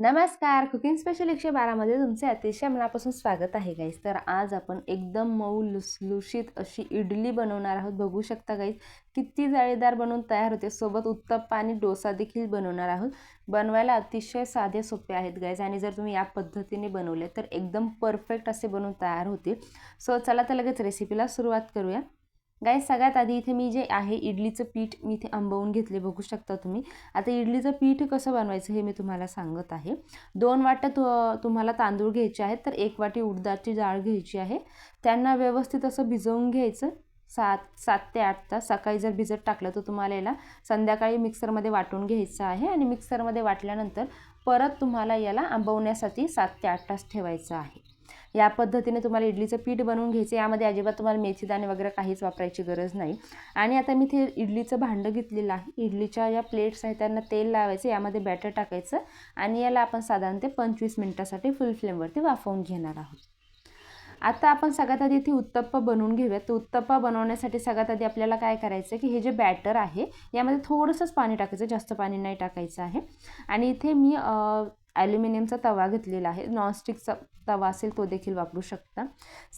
नमस्कार. Cooking special एकशे बारामध्ये तुमचे अतिशय मनापासून स्वागत आहे गाईज तर आज आपण एकदम मऊ लुसलुशीत अशी इडली बनवणार आहोत. बघू शकता गाईज किती जाळीदार बनवून तयार होते. सोबत उत्तप्पा आणि डोसा देखील बनवणार आहोत. बनवायला अतिशय साधे सोपे आहेत गाईज आणि जर तुम्ही या पद्धतीने बनवले तर एकदम परफेक्ट असे बनवून तयार होतील. सो चला तर लगेच रेसिपीला सुरुवात करूया. गाय सगळ्यात आधी इथे मी जे आहे इडलीचं पीठ मी इथे आंबवून घेतले बघू शकता तुम्ही. आता इडलीचं पीठ कसं बनवायचं हे मी तुम्हाला सांगत आहे. दोन वाट्या तु तुम्हाला तांदूळ घ्यायचे आहेत तर एक वाटी उडदाची डाळ घ्यायची आहे. त्यांना व्यवस्थित असं भिजवून घ्यायचं. सात सात ते आठ तास. सकाळी जर भिजत टाकलं तर तुम्हाला याला संध्याकाळी मिक्सरमध्ये वाटून घ्यायचं आहे आणि मिक्सरमध्ये वाटल्यानंतर परत तुम्हाला याला आंबवण्यासाठी सात ते आठ तास ठेवायचं आहे. या पद्धतीने तुम्हाला इडलीचं पीठ बनवून घ्यायचं. यामध्ये अजिबात तुम्हाला मेथीदाणे वगैरे काहीच वापरायची गरज नाही. आणि आता मी ते इडलीचं भांडं घेतलेलं आहे. इडलीच्या ज्या प्लेट्स आहेत त्यांना तेल लावायचं यामध्ये बॅटर टाकायचं आणि याला आपण साधारण ते पंचवीस मिनटासाठी फुल फ्लेमवरती वाफवून घेणार आहोत. आता आपण सगळ्यात आधी इथे उत्तप्पा बनवून घेऊयात. तर उत्तप्पा बनवण्यासाठी सगळ्यात आधी आपल्याला काय करायचं की हे जे बॅटर आहे यामध्ये थोडंसंच पाणी टाकायचं जास्त पाणी नाही टाकायचं आहे. आणि इथे मी ॲल्युमिनियमचा तवा घेतलेला आहे. नॉनस्टिकचा तवा असेल तो देखील वापरू शकता.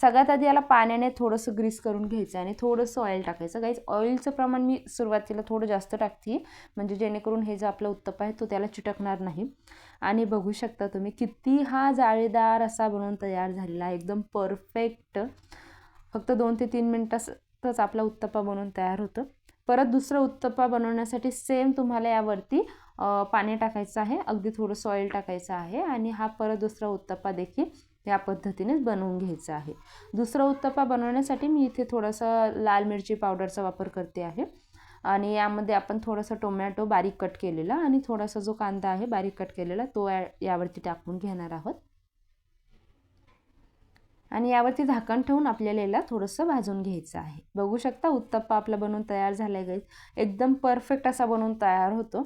सगळ्यात आधी याला पाण्याने थोडंसं ग्रीस करून घ्यायचं आणि थोडंसं ऑइल टाकायचं. गाईज ऑइलचं प्रमाण मी सुरुवातीला थोडं जास्त टाकते म्हणजे जेणेकरून हे जे आपलं उत्तप्पा आहे तो त्याला चिटकणार नाही. आणि बघू शकता तुम्ही किती हा जाळीदार असा बनवून तयार झालेला आहे. एकदम परफेक्ट. फक्त दोन ते तीन मिनटातच आपला उत्तप्पा बनवून तयार होतं. परत दुसरं उत्तप्पा बनवण्यासाठी सेम तुम्हाला यावरती पाणी टाकायचं आहे. अगदी थोडंसं ऑइल टाकायचं आहे आणि हा परत दुसरा उत्तप्पा देखील या पद्धतीनेच बनवून घ्यायचा आहे. दुसरा उत्तप्पा बनवण्यासाठी मी इथे थोडंसं लाल मिरची पावडरचा वापर करते आहे. आणि यामध्ये आपण थोडंसं टोमॅटो बारीक कट केलेला आणि थोडासा जो कांदा आहे बारीक कट केलेला तो यावरती टाकून घेणार आहोत. आणि यावरती झाकण ठेवून आपल्याला याला थोडंसं भाजून घ्यायचं आहे. बघू शकता उत्तप्पा आपला बनवून तयार झाला आहे एकदम परफेक्ट असा बनवून तयार होतो.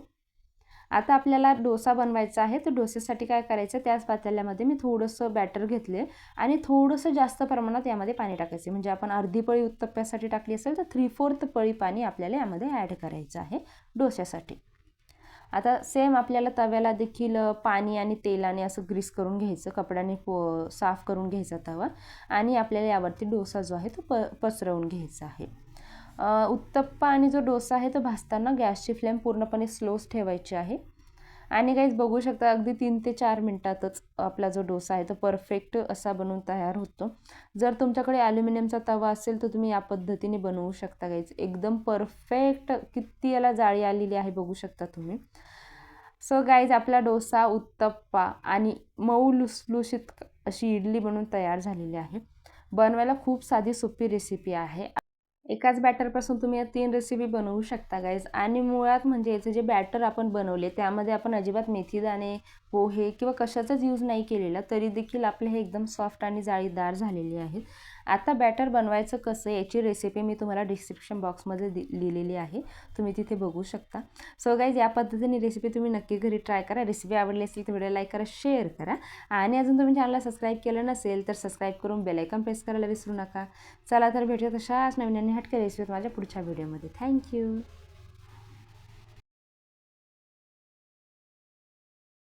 आता आपल्याला डोसा बनवायचा आहे तर डोसेसाठी काय करायचं त्याच पातेल्यामध्ये मी थोडंसं बॅटर घेतले आणि थोडंसं जास्त प्रमाणात यामध्ये पाणी टाकायचे. म्हणजे आपण अर्धी पळी उत्तप्प्यासाठी टाकली असेल तर थ्री फोर्थ पळी पाणी आपल्याला यामध्ये ॲड करायचं आहे डोश्यासाठी आता सेम आपल्याला तव्याला देखील पाणी आणि तेलाने असं ग्रीस करून घ्यायचं कपड्याने पो साफ करून घ्यायचा तवा आणि आपल्याला यावरती डोसा जो आहे तो प पसरवून घ्यायचा आहे. उत्तप्पा आणि जो डोसा आहे तो भाजताना गॅसची फ्लेम पूर्णपणे स्लोच ठेवायची आहे. आणि काहीच बघू शकता अगदी तीन ते चार मिनटातच आपला जो डोसा आहे तो परफेक्ट असा बनवून तयार होतो. जर तुमच्याकडे ॲल्युमिनियमचा तवा असेल तर तुम्ही या पद्धतीने बनवू शकता गाईज एकदम परफेक्ट किती याला जाळी आलेली आहे बघू शकता तुम्ही. सो गाईज आपला डोसा उत्तप्पा आणि मऊ लुसलुशीत अशी इडली बनवून तयार झालेली आहे. बनवायला खूप साधी सोपी रेसिपी आहे. एकाच बॅटरपासून तुम्ही या तीन रेसिपी बनवू शकता गाईज आणि मुळात म्हणजे याचे जे बॅटर आपण बनवले त्यामध्ये आपण अजिबात मेथीदाणे पोहे किंवा कशाचाच यूज नाही केलेला तरी देखील आपले हे एकदम सॉफ्ट आणि जाळीदार झालेले आहेत. आता बॅटर बनवायचं कसं याची रेसिपी मी तुम्हाला डिस्क्रिप्शन बॉक्समध्ये दि लिहिलेली आहे. तुम्ही तिथे बघू शकता. सो गाईज या पद्धतीने रेसिपी तुम्ही नक्की घरी ट्राय करा. रेसिपी आवडली असेल तर व्हिडिओ लाईक करा शेअर करा. आणि अजून तुम्ही चॅनलला सबस्क्राईब केलं नसेल तर सबस्क्राईब करून बेलायकन प्रेस करायला विसरू नका. चला तर भेटूया तशाच नवीन आणि हटके रेसिपी माझ्या पुढच्या व्हिडिओमध्ये थँक्यू